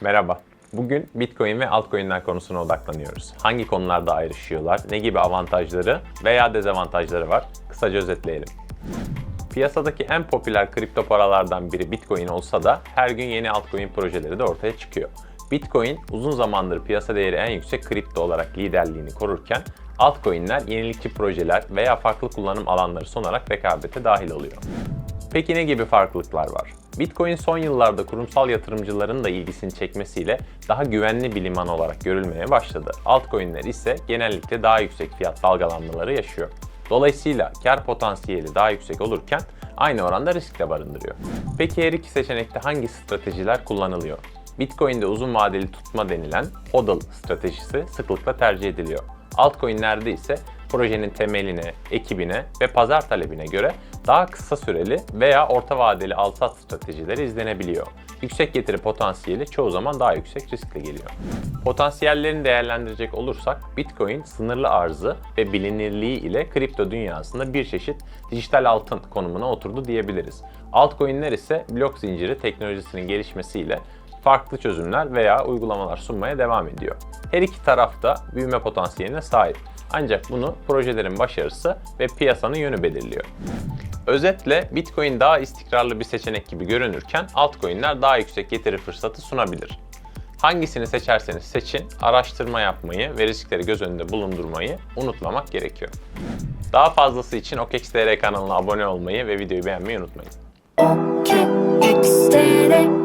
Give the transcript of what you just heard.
Merhaba. Bugün Bitcoin ve altcoin'ler konusuna odaklanıyoruz. Hangi konularda ayrışıyorlar, ne gibi avantajları veya dezavantajları var? Kısaca özetleyelim. Piyasadaki en popüler kripto paralardan biri Bitcoin olsa da her gün yeni altcoin projeleri de ortaya çıkıyor. Bitcoin uzun zamandır piyasa değeri en yüksek kripto olarak liderliğini korurken altcoin'ler yenilikçi projeler veya farklı kullanım alanları sunarak rekabete dahil oluyor. Peki ne gibi farklılıklar var? Bitcoin son yıllarda kurumsal yatırımcıların da ilgisini çekmesiyle daha güvenli bir liman olarak görülmeye başladı. Altcoin'ler ise genellikle daha yüksek fiyat dalgalanmaları yaşıyor. Dolayısıyla kar potansiyeli daha yüksek olurken aynı oranda risk de barındırıyor. Peki her iki seçenekte hangi stratejiler kullanılıyor? Bitcoin'de uzun vadeli tutma denilen HODL stratejisi sıklıkla tercih ediliyor. Altcoin'lerde ise projenin temeline, ekibine ve pazar talebine göre daha kısa süreli veya orta vadeli al-sat stratejileri izlenebiliyor. Yüksek getiri potansiyeli çoğu zaman daha yüksek riskle geliyor. Potansiyellerini değerlendirecek olursak Bitcoin sınırlı arzı ve bilinirliği ile kripto dünyasında bir çeşit dijital altın konumuna oturdu diyebiliriz. Altcoin'ler ise blok zinciri teknolojisinin gelişmesiyle farklı çözümler veya uygulamalar sunmaya devam ediyor. Her iki taraf da büyüme potansiyeline sahip. Ancak bunu projelerin başarısı ve piyasanın yönü belirliyor. Özetle Bitcoin daha istikrarlı bir seçenek gibi görünürken altcoin'ler daha yüksek getiri fırsatı sunabilir. Hangisini seçerseniz seçin, araştırma yapmayı ve riskleri göz önünde bulundurmayı unutmamak gerekiyor. Daha fazlası için OKEX.TR kanalına abone olmayı ve videoyu beğenmeyi unutmayın. OKXTR